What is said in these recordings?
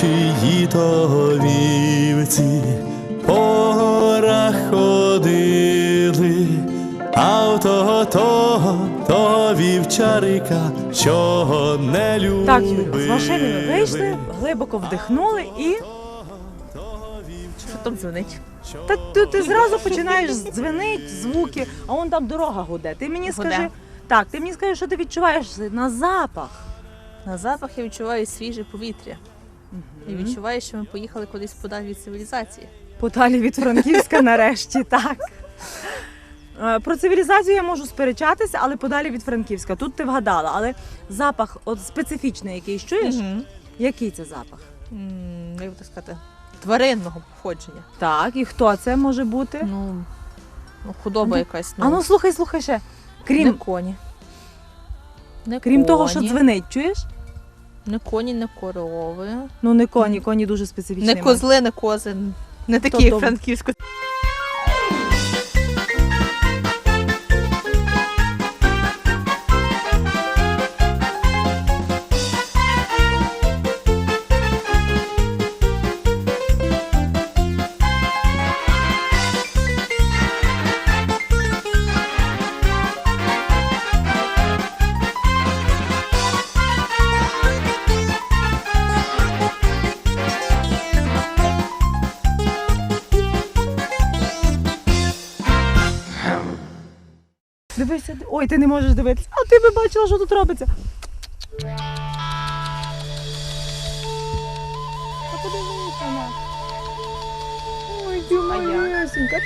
чиї то вівці по горах ходили, а в того того, того вівчарика, чого не любили. Так, Юля, з машини ми вийшли, глибоко вдихнули і. Що там дзвонить? Та ти, ти зразу починаєш дзвенить, звуки, а он там дорога гуде. Ти мені Гуде. скажи, так, ти мені скажи, що ти відчуваєш на запах. На запах я відчуваю свіже повітря. І відчуваю, що ми поїхали кудись подалі від цивілізації. Подалі від Франківська нарешті, так. Е, Про цивілізацію я можу сперечатися, але подалі від Франківська. Тут ти вгадала, але запах от специфічний якийсь чуєш? Який це запах? М, Як би так сказати, тваринного походження. Так, і хто це може бути? Ну, ну худоба Ну, якась. А ну слухай, слухай ще. Крім, не коні. Не крім того, що коні, дзвенить, чуєш? Не коні, не корови. Ну не коні, коні дуже специфічні. Не козли, не кози. Не такі, Тобто- як франківську. Дивися, ой, ти не можеш дивитися. А ти би бачила, що тут робиться. А подивися на. Ой, ти А я? малюсенька.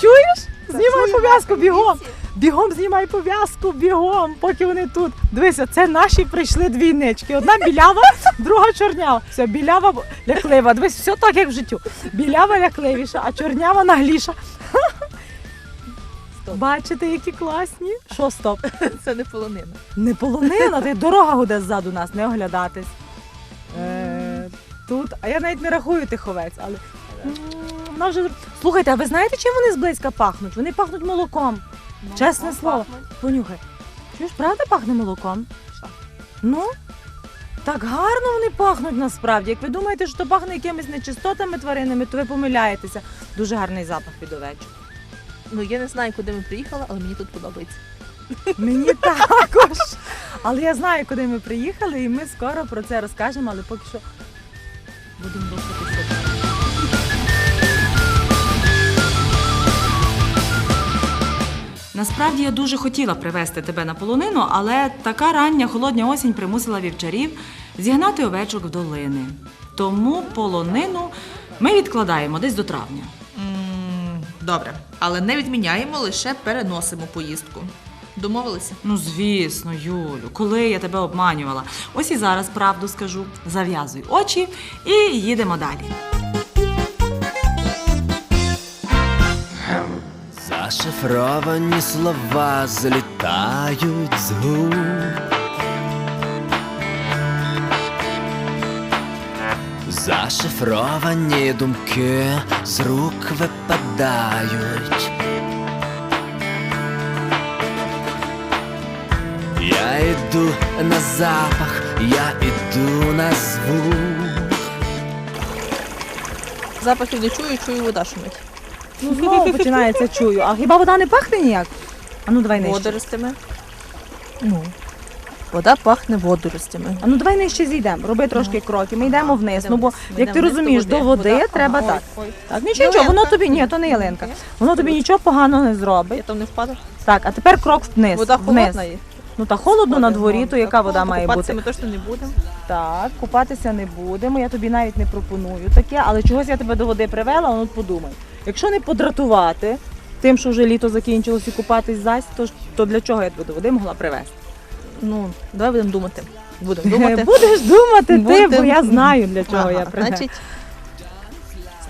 Чуєш? Знімай пов'язку бігом. Бігом знімай пов'язку, бігом, поки вони тут. Дивися, це наші прийшли двійнички. Одна білява, друга чорнява. Все, білява ляклива. Дивись, все так, як в життю. Білява лякливіша, а чорнява нагліша. Бачите, які класні? Що стоп? Це не полонина. Не полонина, ти дорога гуде ззаду нас, не оглядатись. Е, тут, а я навіть не рахую тих овець, але. м, Вона вже... Слухайте, а ви знаєте, чим вони зблизька пахнуть? Вони пахнуть молоком. Чесне слово. Понюхай. Чуєш, правда пахне молоком? Що? Ну, так гарно вони пахнуть насправді. Як ви думаєте, що то пахне якимись нечистотами тваринами, то ви помиляєтеся. Дуже гарний запах від овечок. Ну я не знаю, куди ми приїхали, але мені тут подобається. Мені також. Але я знаю, куди ми приїхали, і ми скоро про це розкажемо, але поки що будемо рухатися. Насправді я дуже хотіла привезти тебе на полонину, але така рання холодня осінь примусила вівчарів зігнати овечок в долини. Тому полонину ми відкладаємо десь до травня. Добре, але не відміняємо, лише переносимо поїздку. Домовилися? Ну, звісно, Юлю, коли я тебе обманювала. Ось і зараз правду скажу. Зав'язуй очі і їдемо далі. Зашифровані слова злітають з губ. Зашифровані думки з рук випадають. Я йду на запах, я іду на звук. Запахів не чую, чую вода шумить. Ну, знову починається чую. А хіба вода не пахне ніяк? А ну давай нижче. Водоростями. Ну. Вода пахне водоростями. А ну давай нижче зійдемо. Роби трошки кроки. Ми йдемо вниз. Ну бо як ти розумієш, до води треба так. Так, нічого, нічого, воно тобі ні, то не ялинка. Воно тобі нічого поганого не Я зробить. там не впаду. Так, а тепер крок вниз. Вода вниз. холодна є. Ну та холодно на дворі, то яка вода має купатися бути? ми точно не будемо. Так, купатися не будемо. Я тобі навіть не пропоную таке, але чогось я тебе до води привела, ну от подумай. Якщо не подратувати тим, що вже літо закінчилось і купатись зась, то, ж- то для чого я тебе до води могла привезти? Ну, давай будемо думати. Будемо думати. Будеш думати ти, бо я знаю, для чого я привезла. Значить,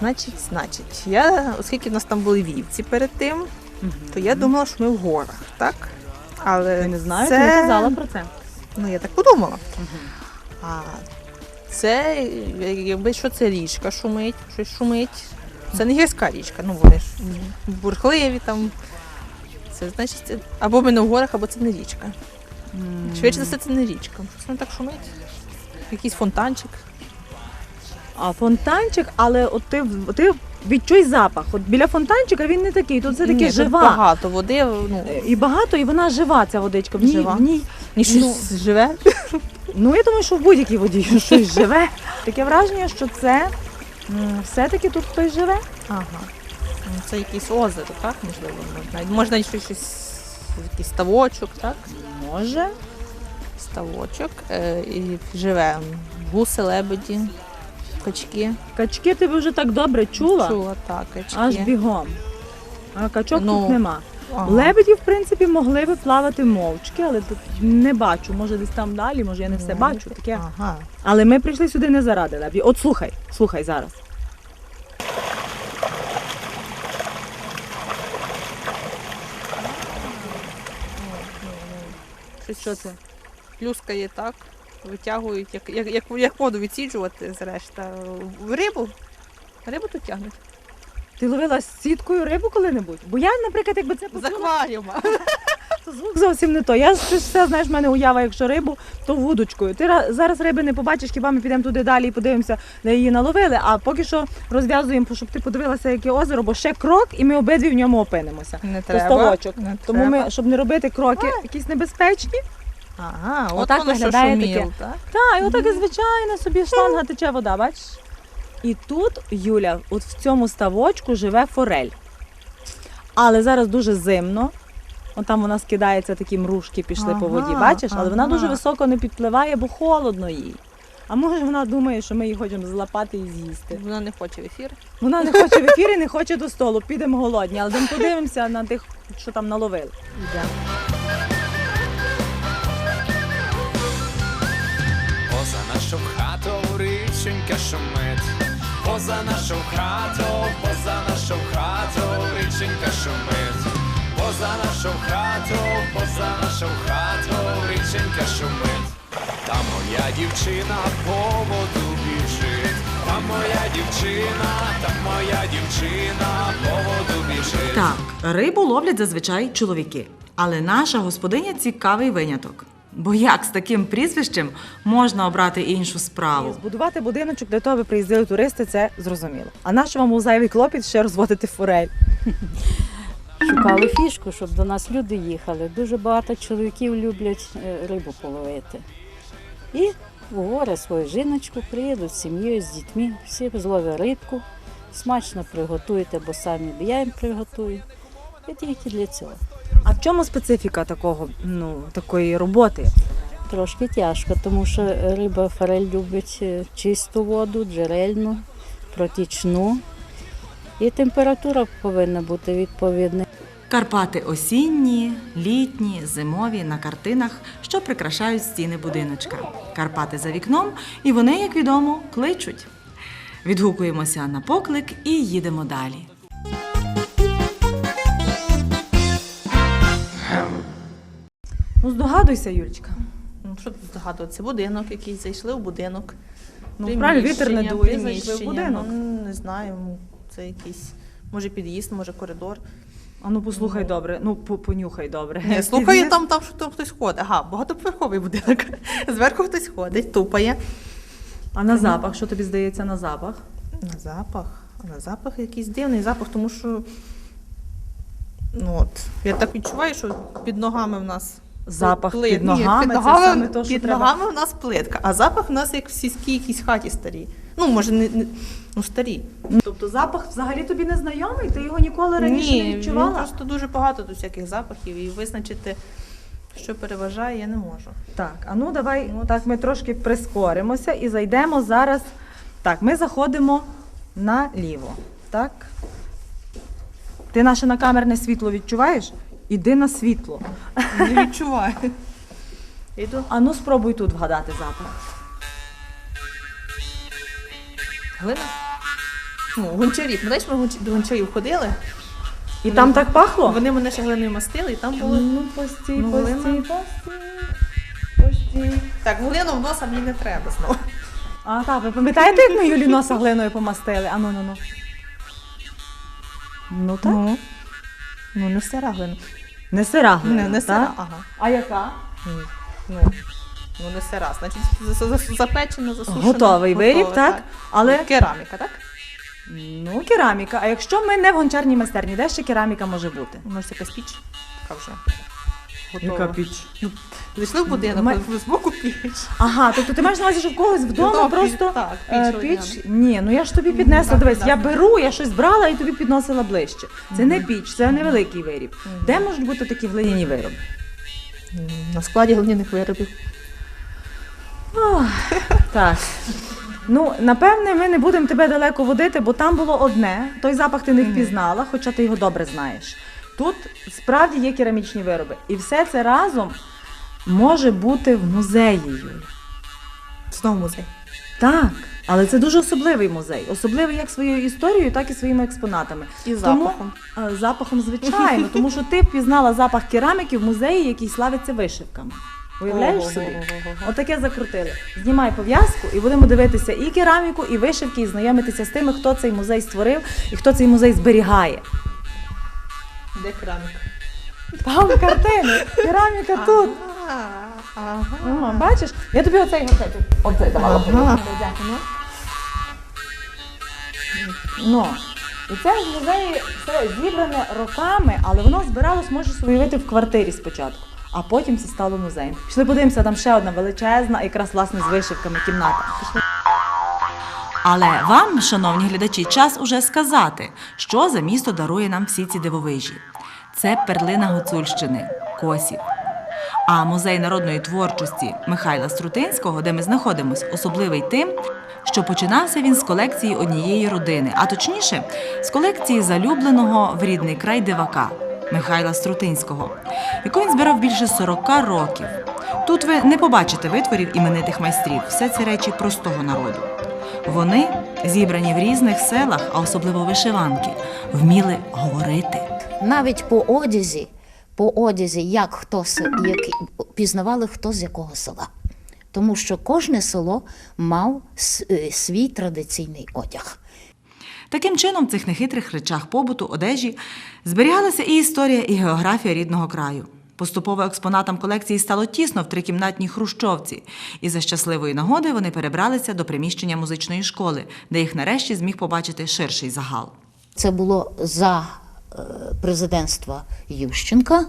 значить, значить, я, оскільки в нас там були вівці перед тим, то я думала, що ми в горах, так? Але Я не знаю, ти не казала про це. Ну, я так подумала. А це, якби що це річка шумить, щось шумить. Це не гірська річка, ну вони ж бурхливі там. Це значить, або ми не в горах, або це не річка. Швидше за все, це не річка. Щось воно так шумить. якийсь фонтанчик. А фонтанчик, але от ти, ти відчуй запах. От біля фонтанчика він не такий, тут все таки Ні, тут жива. Багато води, ну, І багато, і вона жива, ця водичка. В ній, Жива. В ній, і щось живе. ну я думаю, що в будь-якій воді щось живе. Таке враження, що це м, все-таки тут хтось живе. Ага. Ну, Це якесь озеро, так? Можливо, можна. Можна щось, якийсь ставочок, так? Може. Ставочок. Е, і живе гуси, лебеді, качки. Качки ти вже так добре чула, Чула, так, качки. аж бігом. А качок Ну, тут нема. Ага. Лебеді, в принципі, могли би плавати мовчки, але тут не бачу. Може, десь там далі, може я не все Ну, бачу. Таке. Ага. Але ми прийшли сюди не заради лебеді. От слухай, слухай зараз. Щось що це? Плюскає так, витягують, як, як, як, як воду відсіджувати зрешта. Рибу. Рибу тут тягнуть. Ти ловила сіткою рибу коли-небудь? Бо я, наприклад, якби це З акваріума. Звук зовсім не то. Я ж- ти ж все знаєш, в мене уява, якщо рибу, то вудочкою. Ти зараз риби не побачиш, хіба ми підемо туди далі і подивимося, де її наловили. А поки що розв'язуємо, щоб ти подивилася, яке озеро, бо ще крок, і ми обидві в ньому опинимося. Не ставочок. Не Тому треба. ми, щоб не робити кроки якісь небезпечні, Ага, от Отак воно виглядає шуміло, таке. так? Так, і отак і звичайно собі шланга тече вода, бачиш? І тут, Юля, от в цьому ставочку живе форель. Але зараз дуже зимно. От там вона скидається, такі мрушки пішли по воді, бачиш? Але вона дуже високо не підпливає, бо холодно їй. А може вона думає, що ми її хочемо злапати і з'їсти. Вона не хоче в ефір. Вона не хоче в ефірі, не хоче до столу. Підемо голодні, але йдемо подивимося на тих, що там наловили. Йдемо. Поза нашу хату річенька шумить, поза нашу хату, поза нашу хату, річенька шумить, поза нашу хату, поза нашу хату, річенька шумить. Та моя дівчина по воду біжить, та моя дівчина, та моя дівчина по воду біжить. Так, рибу ловлять зазвичай чоловіки, але наша господиня цікавий виняток. Бо як з таким прізвищем можна обрати іншу І справу? збудувати будиночок для того, аби приїздили туристи, це зрозуміло. А наш вам у зайвий клопіт ще розводити форель. Шукали фішку, щоб до нас люди їхали. Дуже багато чоловіків люблять е, рибу половити. І в гори свою жіночку приїдуть з сім'єю, з дітьми, всі зловлять рибку, смачно приготуєте, бо самі я їм приготую. І тільки для цього. А в чому специфіка такого, ну, такої роботи? Трошки тяжко, тому що риба форель любить е, чисту воду, джерельну, протічну. І температура повинна бути відповідна. Карпати осінні, літні, зимові на картинах, що прикрашають стіни будиночка. Карпати за вікном, і вони, як відомо, кличуть. Відгукуємося на поклик і їдемо далі. Ну, здогадуйся, Юлечка. Ну, що тут здогадуватися? Будинок якийсь, зайшли в будинок. Ну, правильно, вітер не дує, зайшли в будинок. Ну, не знаю, це якийсь, може під'їзд, може коридор. А ну послухай добре, ну по- понюхай добре. Ні, слухаю, там, там, що там хтось ходить. Ага, багатоповерховий будинок. Зверху хтось ходить, тупає. А на запах, що тобі здається на запах? На запах. А на запах якийсь дивний запах, тому що. Ну от, я так відчуваю, що під ногами в нас Запах плит- під Ні, ногами, під це ногами, саме то, що під треба. ногами в нас плитка, а запах в нас як в сільській якійсь хаті старій. Ну, може, не, не ну, старі. Тобто запах взагалі тобі не знайомий? Ти його ніколи раніше Ні, не відчувала? просто дуже багато тут всяких запахів, і визначити, що переважає, я не можу. Так, а ну давай От. так ми трошки прискоримося і зайдемо зараз. Так, ми заходимо наліво. Так. Ти наше накамерне світло відчуваєш? Іди на світло. Не відчуваю. Йду. А ну спробуй тут вгадати запах. Глина? Ну, гончарів. Знаєш, ми гонч- до гончарів ходили, І там так пахло? вони мене ще глиною мастили, і там було. Ну, постій, Ну, постій, глина. постій. Постій. Так, глину в носа мені не треба знову. А, так, ви пам'ятаєте, як ми Юлі носа глиною помастили? А ну ну ну. Ну так. Ну, ну не стара глина. Не сира глина. Не, не так? ага. А яка? Ну, Ну, не все раз. Значить, за- за- запечено, засушено. Готовий виріб, готове, так? Але Кераміка, так? ну, кераміка. А якщо ми не в гончарній майстерні, де ще кераміка може бути? Може, якась піч? Така вже. Готова. піч? Зайшли в будинок, Ми- з боку піч. Ага, тобто ти маєш на увазі, що в когось вдома Вдома просто піч, так, е, піч піч? Ні, ну я ж тобі піднесла. так, Дивись, так. я беру, я щось брала і тобі підносила ближче. Це не піч, це невеликий виріб. Де можуть бути такі глиняні вироби? На складі глиняних виробів. Так. Ну, напевне, ми не будемо тебе далеко водити, бо там було одне. Той запах ти не впізнала, хоча ти його добре знаєш. Тут справді є керамічні вироби. І все це разом може бути в музеї. Юль. Знову музей. Так, але це дуже особливий музей. Особливий як своєю історією, так і своїми експонатами. І Тому- запахом. Запахом, звичайно, тому що ти впізнала запах кераміки в музеї, який славиться вишивками. Уявляєш собі? Отаке закрутили. Знімай пов'язку і будемо дивитися і кераміку, і вишивки, і знайомитися з тими, хто цей музей створив і хто цей музей зберігає. Де кераміка? Там картини, кераміка тут. Ага. Бачиш? Я тобі оцей оцей, оцей давала. Ага. Ну, і це в музеї все зібране роками, але воно збиралось, можеш уявити, в квартирі спочатку. А потім це стало музеєм. Пішли подивимося, там ще одна величезна, якраз власне з вишивками кімната. Пішли. Але вам, шановні глядачі, час уже сказати, що за місто дарує нам всі ці дивовижі. Це перлина Гуцульщини Косів. А музей народної творчості Михайла Струтинського, де ми знаходимося, особливий тим, що починався він з колекції однієї родини, а точніше, з колекції залюбленого в рідний край дивака Михайла Струтинського, яку він збирав більше 40 років. Тут ви не побачите витворів іменитих майстрів, все це речі простого народу. Вони, зібрані в різних селах, а особливо вишиванки, вміли говорити. навіть по одязі, по одязі, як хто як, пізнавали хто з якого села. Тому що кожне село мав е, свій традиційний одяг. Таким чином, в цих нехитрих речах побуту, одежі зберігалася і історія, і географія рідного краю. Поступово експонатам колекції стало тісно в трикімнатній хрущовці, і за щасливої нагоди вони перебралися до приміщення музичної школи, де їх нарешті зміг побачити ширший загал. Це було за е, президентства Ющенка,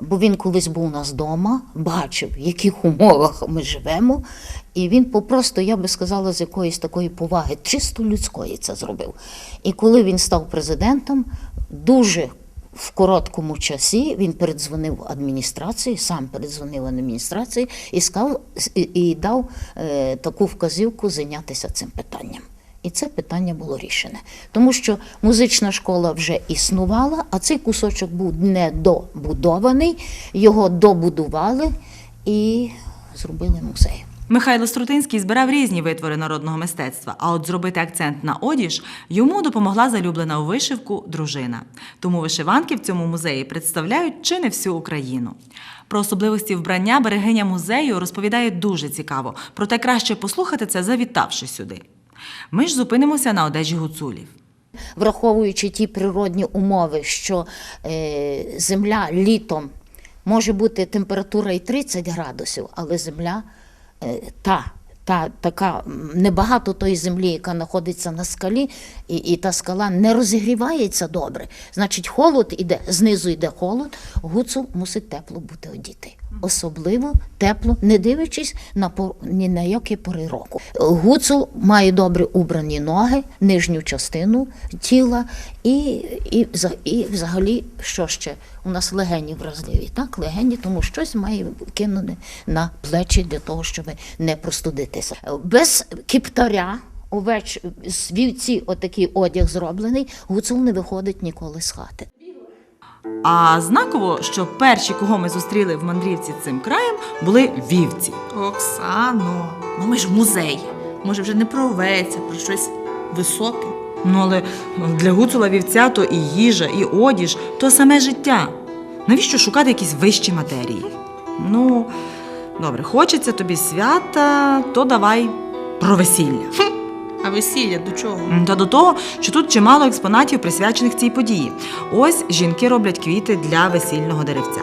бо він колись був у нас вдома, бачив, в яких умовах ми живемо. І він попросту, я би сказала, з якоїсь такої поваги, чисто людської це зробив. І коли він став президентом, дуже в короткому часі він передзвонив адміністрації, сам передзвонив адміністрації і сказав і, дав е, таку вказівку зайнятися цим питанням. І це питання було рішене. Тому що музична школа вже існувала, а цей кусочок був недобудований, його добудували і зробили музей. Михайло Струтинський збирав різні витвори народного мистецтва, а от зробити акцент на одіж йому допомогла залюблена у вишивку дружина. Тому вишиванки в цьому музеї представляють чи не всю Україну. Про особливості вбрання берегиня музею розповідає дуже цікаво, проте краще послухати це, завітавши сюди. Ми ж зупинимося на одежі гуцулів. Враховуючи ті природні умови, що е, земля літом може бути температура і 30 градусів, але земля е, та. Та така небагато тої землі, яка знаходиться на скалі, і, і та скала не розігрівається добре. Значить, холод іде, знизу йде холод, гуцул мусить тепло бути одітий. Особливо тепло, не дивлячись на пор- ні на які пори року. Гуцул має добре убрані ноги, нижню частину тіла, і, і, і взагалі, що ще? У нас легені вразливі, так? Легені, тому щось має кинути на плечі для того, щоб не простудитися. Без кіптаря. Овеч з вівці отакий одяг зроблений, гуцул не виходить ніколи з хати. А знаково, що перші, кого ми зустріли в мандрівці цим краєм, були вівці. Оксано, ну ми ж музей. Може, вже не про овець, а про щось високе. Ну, але для гуцула вівця то і їжа, і одіж, то саме життя. Навіщо шукати якісь вищі матерії? Ну, добре, хочеться тобі свята, то давай про весілля. А весілля до чого? Та до того, що тут чимало експонатів, присвячених цій події. Ось жінки роблять квіти для весільного деревця.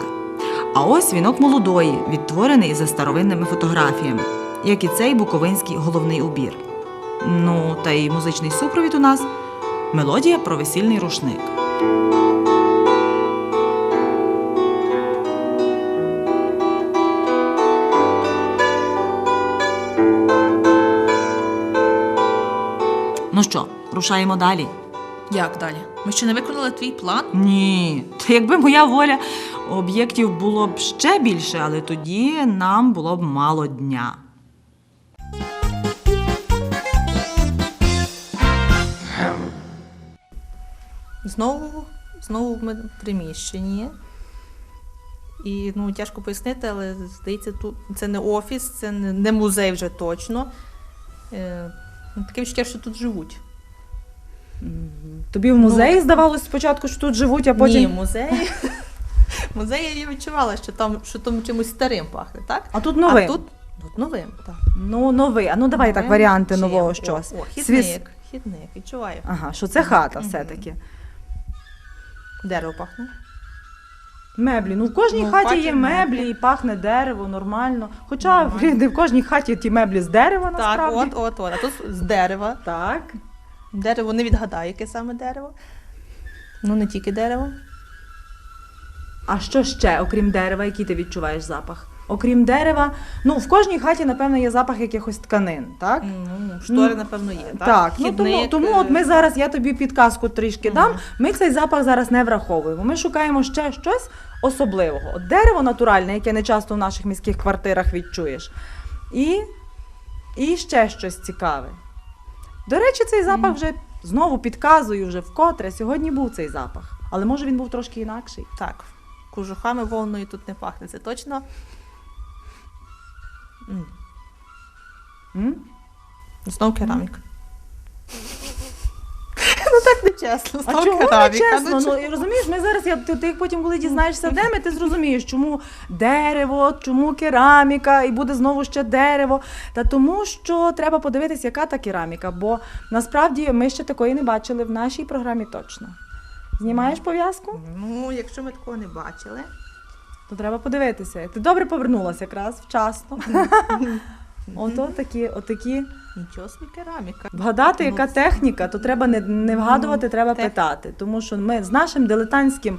А ось вінок молодої, відтворений за старовинними фотографіями, як і цей буковинський головний убір. Ну, та й музичний супровід у нас мелодія про весільний рушник. Ну що, рушаємо далі? Як далі? Ми ще не виконали твій план? Ні, та якби моя воля, об'єктів було б ще більше, але тоді нам було б мало дня. Знову, знову ми в приміщенні. І ну, тяжко пояснити, але здається, тут це не офіс, це не, не музей вже точно. Ну, таке відчуття, що тут живуть. Тобі в музеї здавалось спочатку, що тут живуть, а потім. Ні, музей. Музей я відчувала, що там, що там чимось старим пахне, так? А тут новий. А тут, тут новим, так. Ну, новий. А ну давай так, варіанти чим? нового щось. О, Свіс- хідник, хідник, відчуваю. Ага, що це хата все-таки. Дерево пахне. Меблі. Ну в кожній Ну, в хаті хаті є меблі. меблі і пахне дерево нормально. Хоча Нормально. блін, не в кожній хаті ті меблі з дерева Так, насправді. от, от, от. А тут з дерева. Так. Дерево не відгадає, яке саме дерево. Ну, не тільки дерево. А що ще, окрім дерева, який ти відчуваєш запах? Окрім дерева, ну в кожній хаті, напевно, є запах якихось тканин, так? Ну, штори, напевно, є. Так, Так, ну тому, тому е, от ми зараз, я тобі підказку трішки дам. Ми цей запах зараз не враховуємо. Ми шукаємо ще щось особливого. От дерево натуральне, яке не часто в наших міських квартирах відчуєш. І, і ще щось цікаве. До речі, цей запах вже знову підказую вже вкотре. Сьогодні був цей запах. Але може він був трошки інакший. Так, кожухами вовною тут не пахне, це точно. М, М? Знов кераміка. Ну так не чесно, А чому не чесно? Ну, і розумієш, ми зараз, я, ти, ти потім, коли дізнаєшся, де ми, ти зрозумієш, чому дерево, чому кераміка, і буде знову ще дерево. Та тому, що треба подивитися, яка та кераміка, бо насправді ми ще такої не бачили в нашій програмі точно. Знімаєш пов'язку? Ну, якщо ми такого не бачили. То треба подивитися. Ти добре повернулася якраз вчасно. Ото такі, отакі. Нічого собі кераміка. Вгадати, яка техніка, то треба не, не вгадувати, треба тех- питати. Тому що ми з нашим дилетантським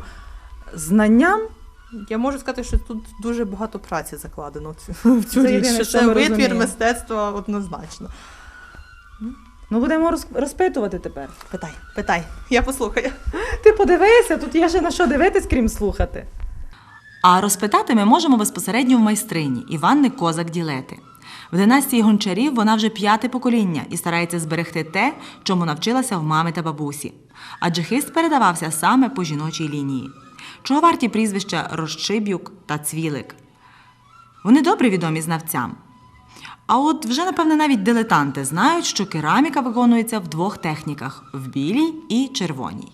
знанням Я можу сказати, що тут дуже багато праці закладено в цю, в цю Це річ. єдине, Що що це ми витвір розуміємо. мистецтва однозначно. Ну, будемо роз- розпитувати тепер. Питай, питай, я послухаю. Ти подивися, тут є ще на що дивитись, крім слухати. А розпитати ми можемо безпосередньо в майстрині Іванни Козак Ділети. В династії гончарів вона вже п'яте покоління і старається зберегти те, чому навчилася в мами та бабусі. Адже хист передавався саме по жіночій лінії. Чого варті прізвища Розчиб'юк та Цвілик? Вони добре відомі знавцям. А от вже, напевне, навіть дилетанти знають, що кераміка виконується в двох техніках в білій і червоній.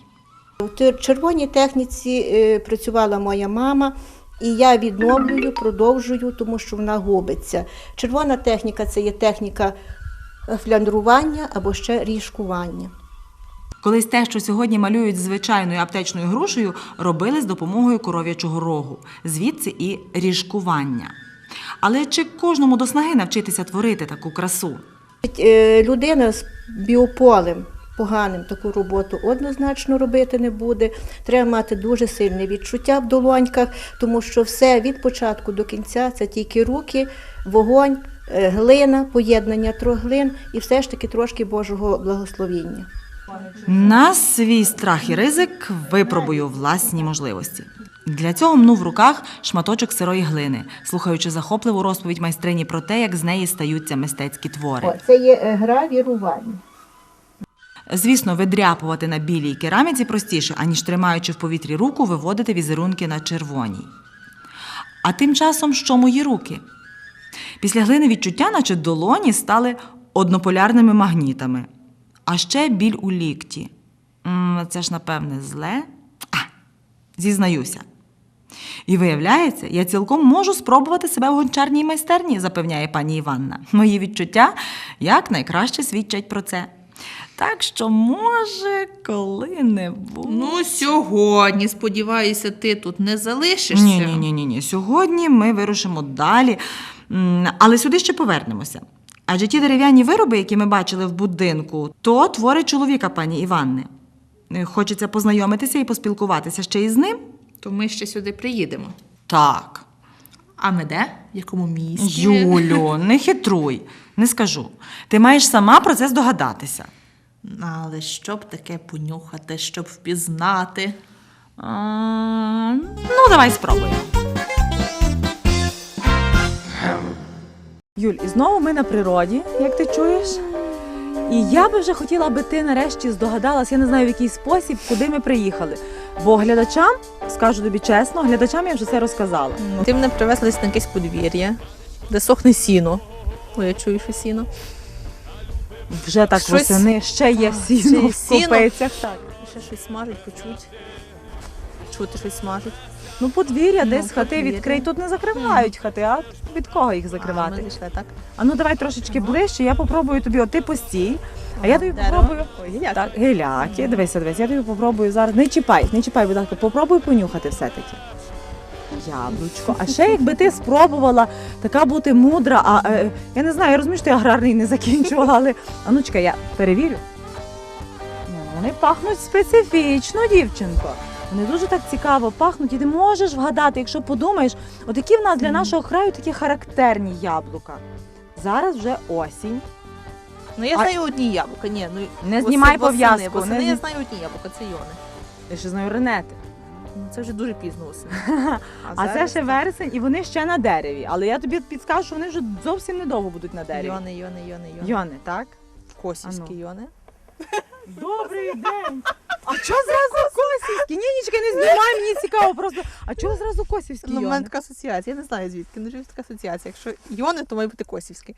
У червоній техніці е, працювала моя мама, і я відновлюю, продовжую, тому що вона губиться. Червона техніка це є техніка е, фляндрування або ще ріжкування. Колись те, що сьогодні малюють звичайною аптечною грушею, робили з допомогою коров'ячого рогу, звідси і ріжкування. Але чи кожному до снаги навчитися творити таку красу? Е, Людина з біополем поганим таку роботу однозначно робити не буде. Треба мати дуже сильне відчуття в долоньках, тому що все від початку до кінця це тільки руки, вогонь, е, глина, поєднання трьох глин і все ж таки трошки Божого благословіння. На свій страх і ризик випробую власні можливості. Для цього мну в руках шматочок сирої глини, слухаючи захопливу розповідь майстрині про те, як з неї стаються мистецькі твори. Це є гра вірування. Звісно, видряпувати на білій кераміці простіше, аніж тримаючи в повітрі руку, виводити візерунки на червоній. А тим часом, що мої руки? Після глини відчуття, наче долоні, стали однополярними магнітами. А ще біль у лікті. Це ж, напевне, зле. А, зізнаюся. І виявляється, я цілком можу спробувати себе в гончарній майстерні, запевняє пані Іванна. Мої відчуття якнайкраще свідчать про це. Так що, може, коли-небудь. Ну, сьогодні, сподіваюся, ти тут не залишишся. Ні, ні, ні, ні, ні. Сьогодні ми вирушимо далі, але сюди ще повернемося. Адже ті дерев'яні вироби, які ми бачили в будинку, то твори чоловіка пані Іванни. Е, Хочеться познайомитися і поспілкуватися ще із ним? То ми ще сюди приїдемо. Так. А ми де? В якому місті? Юлю, не хитруй, не скажу. Ти маєш сама про це здогадатися. Але щоб таке понюхати, щоб впізнати. А, ну, давай спробуємо. Юль, і знову ми на природі, як ти чуєш. І я би вже хотіла, аби ти нарешті здогадалась, я не знаю в який спосіб, куди ми приїхали. Бо глядачам, скажу тобі чесно, глядачам я вже все розказала. Ти мене привезли на якесь подвір'я, де сохне сіно. О, я чую, що сіно. Вже так Щось- восени, ще є А, ще сіно є в сіно. копицях. Так. Ще щось смажуть, почуть. Чути щось смажуть. Ну, подвір'я, Ну, десь хати подвір'я. відкрий. Тут не закривають хати, а від кого їх А, закривати? ми зійшли, так? А ну давай трошечки ближче, я попробую тобі, от ти постій, а я тобі Дерево. попробую. Ой, гіляка. Так, геляки, дивися, дивися, я тобі попробую зараз. Не чіпай, не чіпай, будь ласка, попробуй понюхати все-таки. Яблучко. А ще якби ти спробувала така бути мудра, а е, я не знаю, я розумію, що ти аграрний не закінчувала, але а ну я перевірю. Ну, Вони пахнуть специфічно, дівчинко. Вони дуже так цікаво пахнуть, і ти можеш вгадати, якщо подумаєш, от які в нас для нашого краю такі характерні яблука. Зараз вже осінь. Ну я А- знаю одні яблука. Ні, ну Не знімай восени, пов'язку, Восени не я знаю одні яблука, це йони. Я ще знаю ренети. Ну, Це вже дуже пізно осінь. А це зараз ще вересень, і вони ще на дереві. Але я тобі підскажу, що вони вже зовсім недовго будуть на дереві. Йони, йони, йони, йони. Йони, так? Косівські Ану. йони. Добрий день! А чого зразу косівські? Ні, нічки не знімай, мені цікаво просто. А чого зразу косівські Ну, в мене така асоціація, я не знаю звідки. Ну, така асоціація. Якщо йони, то має бути косівські.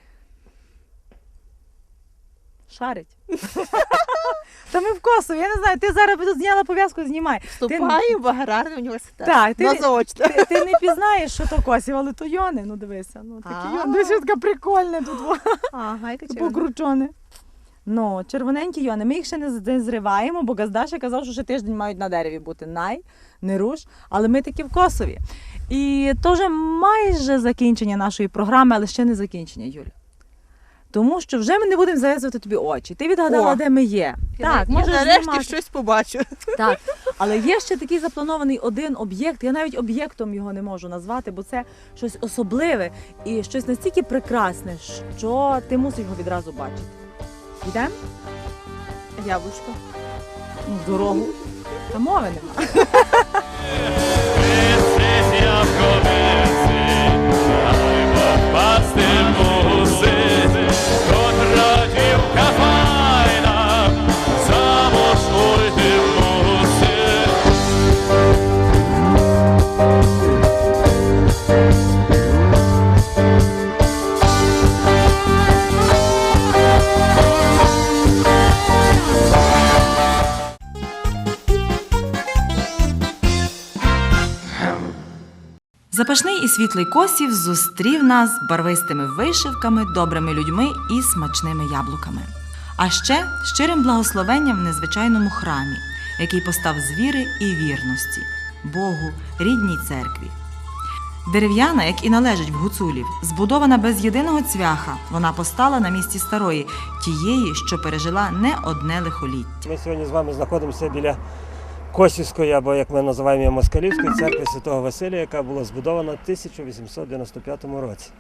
Шарить. Та ми в Косові, я не знаю, ти зараз тут зняла пов'язку, знімай. Вступаю в аграрний університет. Так, ти, ти, ти не пізнаєш, що то косів, але то йони. Ну дивися, ну такі А. йони. Дивися, така прикольна тут. во. Ага, яка червона. Покручоне. Ну, червоненькі йони. Ми їх ще не, з- не зриваємо, бо Газда ще казав, що ще тиждень мають на дереві бути. Най, не руш. Але ми такі в Косові. І то вже майже закінчення нашої програми, але ще не закінчення, Юля. Тому що вже ми не будемо зав'язувати тобі очі. Ти відгадала, О. де ми є. Так, я можеш нарешті знімати. щось побачу. Так, але є ще такий запланований один об'єкт. Я навіть об'єктом його не можу назвати, бо це щось особливе і щось настільки прекрасне, що ти мусиш його відразу бачити. Йдемо Яблучко. ну, в дорогу. Та мови нема. Запашний і світлий косів зустрів нас барвистими вишивками, добрими людьми і смачними яблуками. А ще щирим благословенням в незвичайному храмі, який постав з віри і вірності, Богу, рідній церкві. Дерев'яна, як і належить в гуцулів, збудована без єдиного цвяха, вона постала на місці старої, тієї, що пережила не одне лихоліття. Ми сьогодні з вами знаходимося біля Косівської, або як ми називаємо її Москалівської церкви Святого Василія, яка була збудована в 1895 році.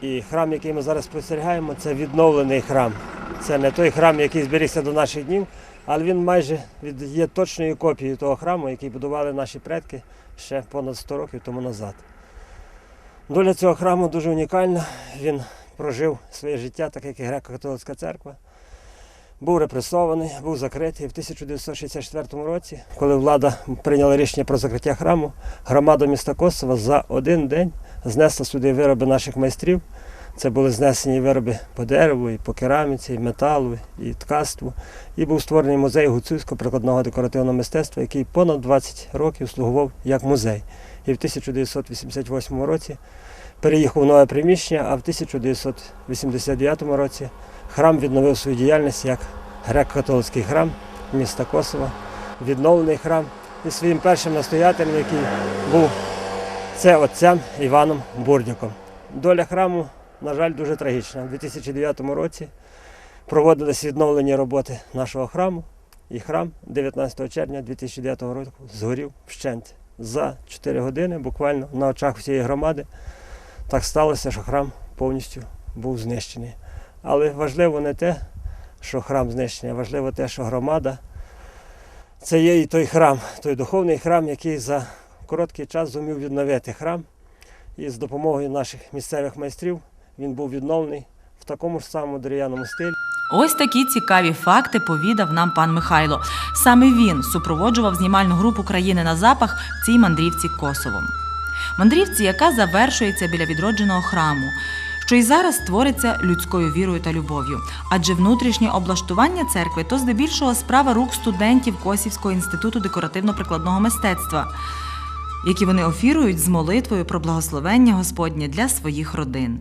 І храм, який ми зараз спостерігаємо, це відновлений храм. Це не той храм, який зберігся до наших днів, але він майже є точною копією того храму, який будували наші предки ще понад 100 років тому назад. Доля цього храму дуже унікальна. Він прожив своє життя, так як і греко-католицька церква був репресований, був закритий в 1964 році, коли влада прийняла рішення про закриття храму. Громада міста Косова за один день знесла сюди вироби наших майстрів. Це були знесені вироби по дереву, і по кераміці, і металу, і ткацтву. І був створений музей гуцульського прикладного декоративного мистецтва, який понад 20 років слугував як музей. І в 1988 році переїхав в нове приміщення, а в 1989 році храм відновив свою діяльність як греко-католицький храм міста Косова, відновлений храм і своїм першим настоятелем, який був це отцем Іваном Бурдюком. Доля храму, на жаль, дуже трагічна. У 2009 році проводились відновлені роботи нашого храму, і храм 19 червня 2009 року згорів вщент. За 4 години, буквально на очах всієї громади, так сталося, що храм повністю був знищений. Але важливо не те, що храм знищений, а важливо те, що громада це є і той храм, той духовний храм, який за короткий час зумів відновити храм. І з допомогою наших місцевих майстрів він був відновлений в такому ж самому дерев'яному стилі. Ось такі цікаві факти повідав нам пан Михайло. Саме він супроводжував знімальну групу країни на запах в цій мандрівці Косовом. Мандрівці, яка завершується біля відродженого храму, що й зараз створиться людською вірою та любов'ю. Адже внутрішнє облаштування церкви то здебільшого справа рук студентів Косівського інституту декоративно-прикладного мистецтва, які вони офірують з молитвою про благословення Господнє для своїх родин.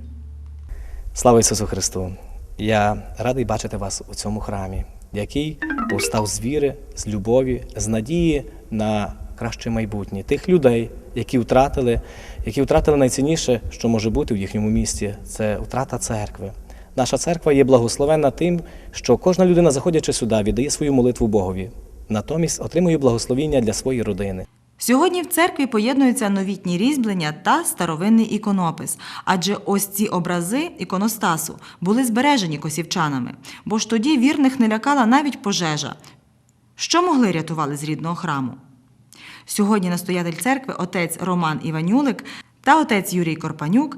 Слава Ісусу Христу! Я радий бачити вас у цьому храмі, який повстав з віри, з любові, з надії на краще майбутнє тих людей, які втратили, які втратили найцінніше, що може бути в їхньому місті це втрата церкви. Наша церква є благословенна тим, що кожна людина, заходячи сюди, віддає свою молитву Богові, натомість отримує благословіння для своєї родини. Сьогодні в церкві поєднуються новітні різьблення та старовинний іконопис, адже ось ці образи іконостасу були збережені косівчанами, бо ж тоді вірних не лякала навіть пожежа. Що могли рятували з рідного храму? Сьогодні настоятель церкви отець Роман Іванюлик та отець Юрій Корпанюк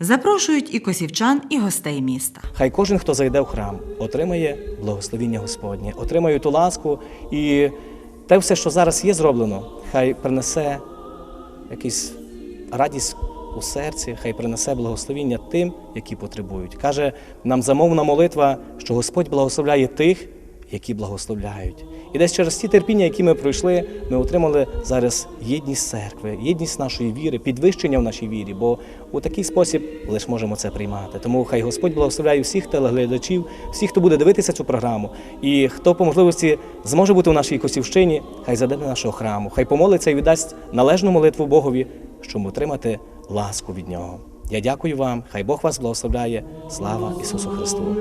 запрошують і косівчан, і гостей міста. Хай кожен, хто зайде в храм, отримає благословіння Господнє, отримає ту ласку і те все, що зараз є зроблено, хай принесе якусь радість у серці, хай принесе благословіння тим, які потребують. Каже нам замовна молитва, що Господь благословляє тих, які благословляють. І десь через ті терпіння, які ми пройшли, ми отримали зараз єдність церкви, єдність нашої віри, підвищення в нашій вірі, бо у такий спосіб лише можемо це приймати. Тому хай Господь благословляє всіх телеглядачів, всіх, хто буде дивитися цю програму, і хто по можливості зможе бути в нашій Косівщині, хай зайде до нашого храму, хай помолиться і віддасть належну молитву Богові, щоб отримати ласку від нього. Я дякую вам, хай Бог вас благословляє. Слава Ісусу Христу!